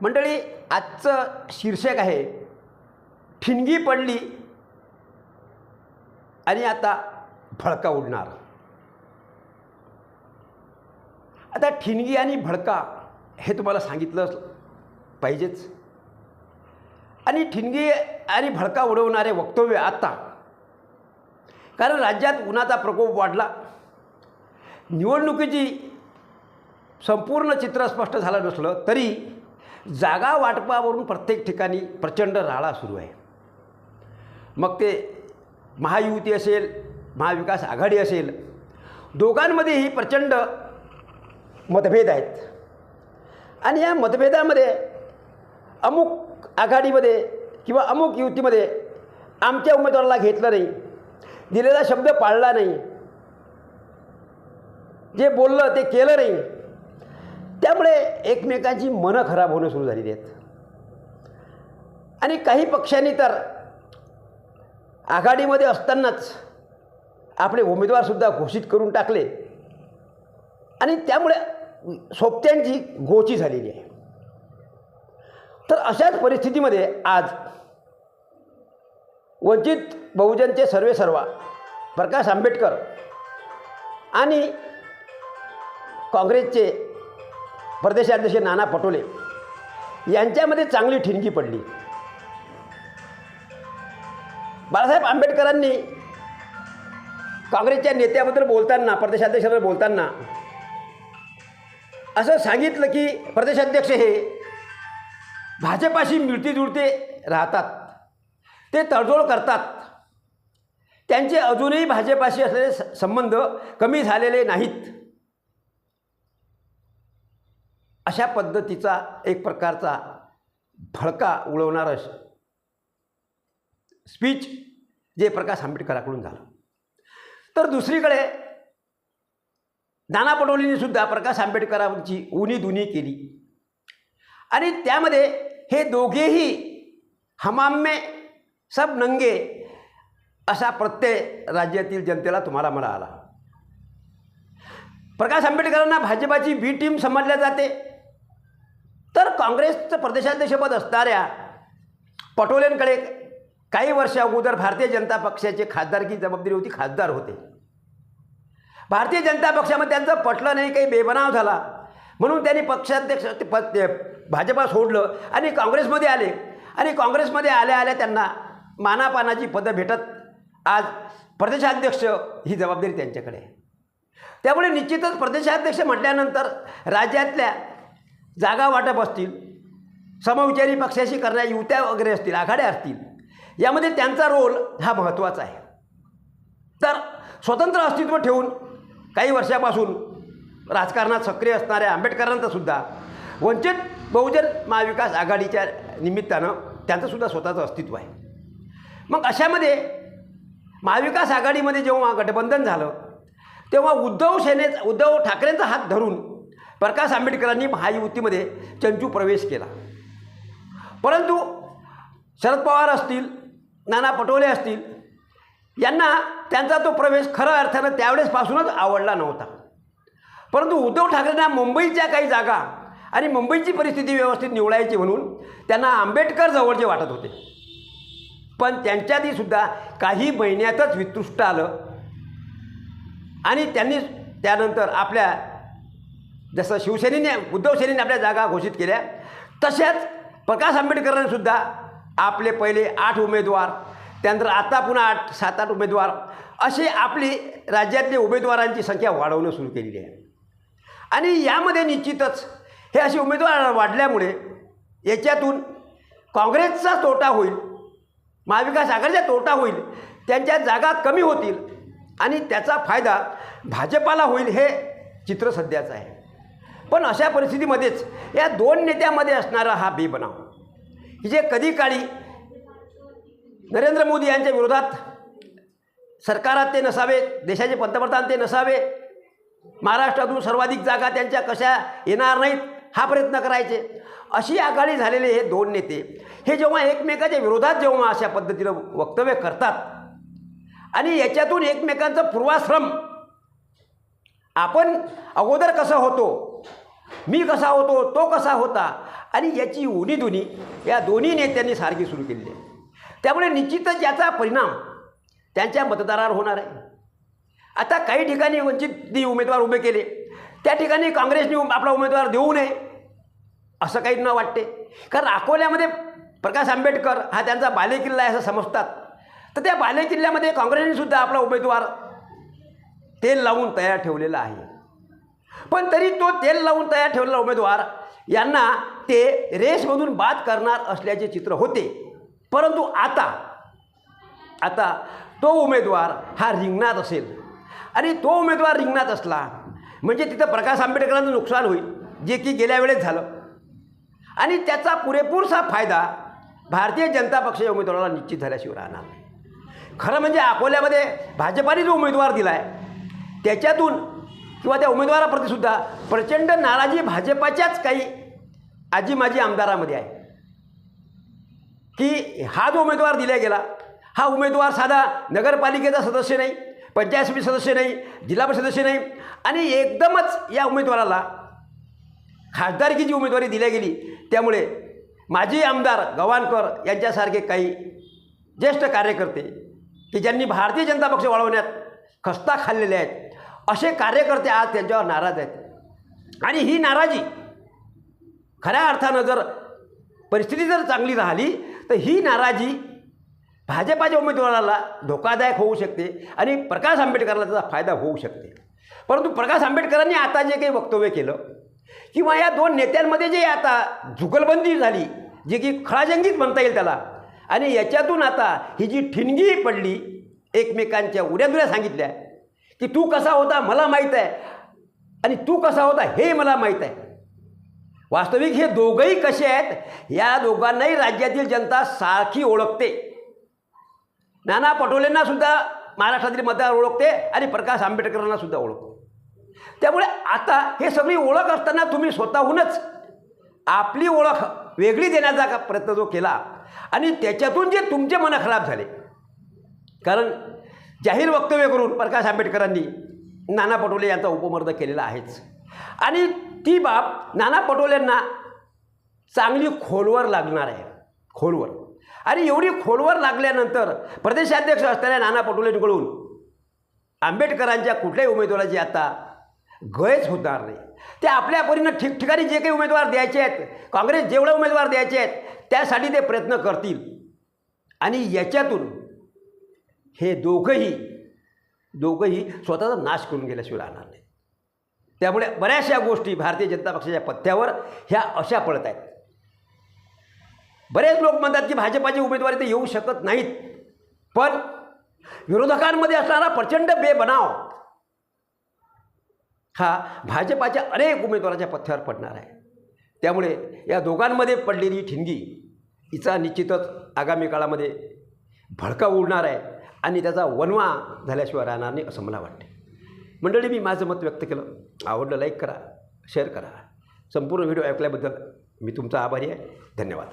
मंडळी आजचं शीर्षक आहे ठिणगी पडली आणि आता भडका उडणार. आता ठिणगी आणि भडका हे तुम्हाला सांगितलं पाहिजेच. आणि ठिणगी आणि भडका उडवणारे वक्तव्य आता. कारण राज्यात उन्हाचा प्रकोप वाढला. निवडणुकीची संपूर्ण चित्र स्पष्ट झालं नसलं तरी जागा वाटपावरून प्रत्येक ठिकाणी प्रचंड राळा सुरू आहे. मग ते महायुती असेल महाविकास आघाडी असेल दोघांमध्येही प्रचंड मतभेद आहेत. आणि या मतभेदामध्ये अमुक आघाडीमध्ये किंवा अमुक युतीमध्ये आमच्या उमेदवाराला घेतलं नाही दिलेला शब्द पाळला नाही. जे बोललं ते केलं नाही. त्यामुळे एकमेकांची मनं खराब होणं सुरू झालेली आहेत. आणि काही पक्षांनी तर आघाडीमध्ये असतानाच आपले उमेदवारसुद्धा घोषित करून टाकले. आणि त्यामुळे सोबत्यांची गोची झालेली आहे. तर अशाच परिस्थितीमध्ये आज वंचित बहुजनचे सर्वे सर्वा प्रकाश आंबेडकर आणि काँग्रेसचे प्रदेशाध्यक्ष नाना पटोले यांच्यामध्ये चांगली ठिणगी पडली. बाळासाहेब आंबेडकरांनी काँग्रेसच्या नेत्याबद्दल बोलताना प्रदेशाध्यक्षाबद्दल बोलताना असं सांगितलं की प्रदेशाध्यक्ष हे भाजपाशी मिळती जुळते राहतात. ते तडजोड करतात. त्यांचे अजूनही भाजपाशी असलेले संबंध कमी झालेले नाहीत. अशा पद्धतीचा एक प्रकारचा भडका उडवणारं स्पीच जे प्रकाश आंबेडकराकडून झालं. तर दुसरीकडे नाना पटोलेंनी सुद्धा प्रकाश आंबेडकरांची उनी दुनी केली. आणि त्यामध्ये हे दोघेही हमाम्मे सब नंगे असा प्रत्यय राज्यातील जनतेला तुम्हाला मला आला. प्रकाश आंबेडकरांना भाजपाची बी टीम समजल्या जाते. तर काँग्रेसचं प्रदेशाध्यक्षपद असणाऱ्या पटोलेंकडे काही वर्ष अगोदर भारतीय जनता पक्षाचे खासदारकी जबाबदारी होती खासदार होते. भारतीय जनता पक्षामध्ये त्यांचं पटलं नाही काही बेबनाव झाला. म्हणून त्यांनी पक्षाध्यक्ष ते भाजपा सोडलं आणि काँग्रेसमध्ये आले. आणि काँग्रेसमध्ये आल्या आल्या त्यांना मानापानाची पदं भेटत आज प्रदेशाध्यक्ष ही जबाबदारी त्यांच्याकडे आहे. त्यामुळे निश्चितच प्रदेशाध्यक्ष म्हटल्यानंतर राज्यातल्या जागा वाटप असतील समविचारी पक्षाशी करणाऱ्या युत्या वगैरे असतील आघाड्या असतील यामध्ये त्यांचा रोल हा महत्त्वाचा आहे. तर स्वतंत्र अस्तित्व ठेवून काही वर्षापासून राजकारणात सक्रिय असणाऱ्या आंबेडकरांचासुद्धा वंचित बहुजन महाविकास आघाडीच्या निमित्तानं त्यांचंसुद्धा स्वतःचं अस्तित्व आहे. मग अशामध्ये महाविकास आघाडीमध्ये जेव्हा गठबंधन झालं तेव्हा उद्धव सेने उद्धव ठाकरेंचा हात धरून प्रकाश आंबेडकरांनी महायुतीमध्ये चंचू प्रवेश केला. परंतु शरद पवार असतील नाना पटोले असतील यांना त्यांचा तो प्रवेश खऱ्या अर्थानं त्यावेळेसपासूनच आवडला नव्हता. परंतु उद्धव ठाकरेंना मुंबईच्या काही जागा आणि मुंबईची परिस्थिती व्यवस्थित निवडायची म्हणून त्यांना आंबेडकर जवळचे वाटत होते. पण त्यांच्यातही सुद्धा काही महिन्यातच वितृष्ट आलं आणि त्यांनी त्यानंतर आपल्या जसं शिवसेनेने उद्धव सेनेने आपल्या जागा घोषित केल्या तशाच प्रकाश आंबेडकरांनी सुद्धा आपले पहिले आठ उमेदवार त्यानंतर आता पुन्हा आठ सात आठ उमेदवार असे आपली राज्यातले उमेदवारांची संख्या वाढवणं सुरू केलेली आहे. आणि यामध्ये निश्चितच हे असे उमेदवार वाढल्यामुळे याच्यातून काँग्रेसचा तोटा होईल महाविकास आघाडीचा तोटा होईल त्यांच्या जागा कमी होतील आणि त्याचा फायदा भाजपाला होईल हे चित्र सध्याचं आहे. पण अशा परिस्थितीमध्येच या दोन नेत्यामध्ये असणारा हा बेबनाव. की जे कधी काळी नरेंद्र मोदी यांच्या विरोधात सरकारात ते नसावे देशाचे पंतप्रधान ते नसावे महाराष्ट्रातून सर्वाधिक जागा त्यांच्या कशा येणार नाहीत हा प्रयत्न करायचे. अशी आघाडी झालेले हे दोन नेते हे जेव्हा एकमेकाच्या विरोधात जेव्हा अशा पद्धतीनं वक्तव्य करतात आणि याच्यातून एकमेकांचा पूर्वाश्रम आपण अगोदर कसं होतो मी कसा होतो तो कसा होता आणि याची उणीधुनी या दोन्ही नेत्यांनी सारखी सुरू केलेली आहे त्यामुळे निश्चितच याचा परिणाम त्यांच्या मतदारावर होणार आहे. आता काही ठिकाणी वंचितनी उमेदवार उभे केले त्या ठिकाणी काँग्रेसने उम- आपला उमेदवार देऊ नये असं काही न वाटते. कारण अकोल्यामध्ये प्रकाश आंबेडकर हा त्यांचा बालेकिल्ला आहे असं समजतात. तर त्या बालेकिल्ल्यामध्ये काँग्रेसने सुद्धा आपला उमेदवार तेल लावून तयार ठेवलेला आहे. पण तरी तो तेल लावून तयार ठेवलेला उमेदवार यांना ते रेसमधून बाद करणार असल्याचे चित्र होते. परंतु आता आता तो उमेदवार हा रिंगणात असेल. आणि तो उमेदवार रिंगणात असला म्हणजे तिथं प्रकाश आंबेडकरांचं नुकसान होईल जे की गेल्या वेळेस झालं. आणि त्याचा पुरेपूरसा फायदा भारतीय जनता पक्षाच्या उमेदवाराला निश्चित झाल्याशिवाय राहणार नाही. खरं म्हणजे अकोल्यामध्ये भाजपाने जो उमेदवार दिला आहे त्याच्यातून किंवा त्या उमेदवाराप्रतीसुद्धा प्रचंड नाराजी भाजपाच्याच काही आजी माजी आमदारामध्ये आहे. की हा जो उमेदवार दिला गेला हा उमेदवार साधा नगरपालिकेचा सदस्य नाही पंचायत समिती सदस्य नाही जिल्हा परिषद सदस्य नाही आणि एकदमच या उमेदवाराला खासदारकीची उमेदवारी दिल्या गेली त्यामुळे माजी आमदार गवाणकर यांच्यासारखे काही ज्येष्ठ कार्यकर्ते की ज्यांनी भारतीय जनता पक्ष वाढवण्यात खस्ता खाल्लेले आहेत असे कार्यकर्ते आज त्यांच्यावर नाराज आहेत. आणि ही नाराजी खऱ्या अर्थानं जर परिस्थिती जर चांगली राहिली तर ही नाराजी भाजपाच्या उमेदवाराला धोकादायक होऊ शकते आणि प्रकाश आंबेडकरला त्याचा फायदा होऊ शकते. परंतु प्रकाश आंबेडकरांनी आता जे काही वक्तव्य केलं किंवा या दोन नेत्यांमध्ये जे आता जुगलबंदी झाली जे की खळाजंगीत म्हणता येईल त्याला आणि याच्यातून आता ही जी ठिणगी पडली एकमेकांच्या उड्यादुऱ्या सांगितल्या की तू कसा होता मला माहीत आहे. आणि तू कसा होता हे मला माहीत आहे. वास्तविक हे दोघंही कसे आहेत या दोघांनाही राज्यातील जनता सारखी ओळखते. नाना पटोलेंना सुद्धा महाराष्ट्रातील मतदार ओळखते आणि प्रकाश आंबेडकरांना सुद्धा ओळखते. त्यामुळे आता हे सगळी ओळख असताना तुम्ही स्वतःहूनच आपली ओळख वेगळी देण्याचा का प्रयत्न जो केला आणि त्याच्यातून जे तुमचे मन खराब झाले. कारण जाहीर वक्तव्य करून प्रकाश आंबेडकरांनी नाना पटोले यांचा उपमर्द केलेला आहेच. आणि ती बाब नाना पटोलेंना चांगली खोलवर लागणार आहे. खोलवर. आणि एवढी खोलवर लागल्यानंतर प्रदेशाध्यक्ष असणाऱ्या नाना पटोलेंकडून आंबेडकरांच्या कुठल्याही उमेदवाराची आता गयच होणार नाही. ते आपल्या परीनं ठिकठिकाणी जे काही उमेदवार द्यायचे आहेत काँग्रेस जेवढे उमेदवार द्यायचे आहेत त्यासाठी ते प्रयत्न करतील. आणि याच्यातून हे दोघंही दोघंही स्वतःचा नाश करून गेल्याशिवाय राहणार नाही त्यामुळे बऱ्याचशा गोष्टी भारतीय जनता पक्षाच्या पथ्यावर ह्या अशा पडत आहेत. बरेच लोक म्हणतात की भाजपाची उमेदवारी तर येऊ शकत नाहीत पण विरोधकांमध्ये असणारा प्रचंड बेबनाव हा भाजपाच्या अनेक उमेदवाराच्या पथ्यावर पडणार आहे. त्यामुळे या दोघांमध्ये पडलेली ठिणगी हिचा निश्चितच आगामी काळामध्ये भडका उडणार आहे. आणि त्याचा वनवा झाल्याशिवाय राहणार नाही असं मला वाटते मंडळी मी माझं मत व्यक्त केलं. आवडलं लाईक करा शेअर करा. संपूर्ण व्हिडिओ ऐकल्याबद्दल मी तुमचा आभारी आहे. धन्यवाद.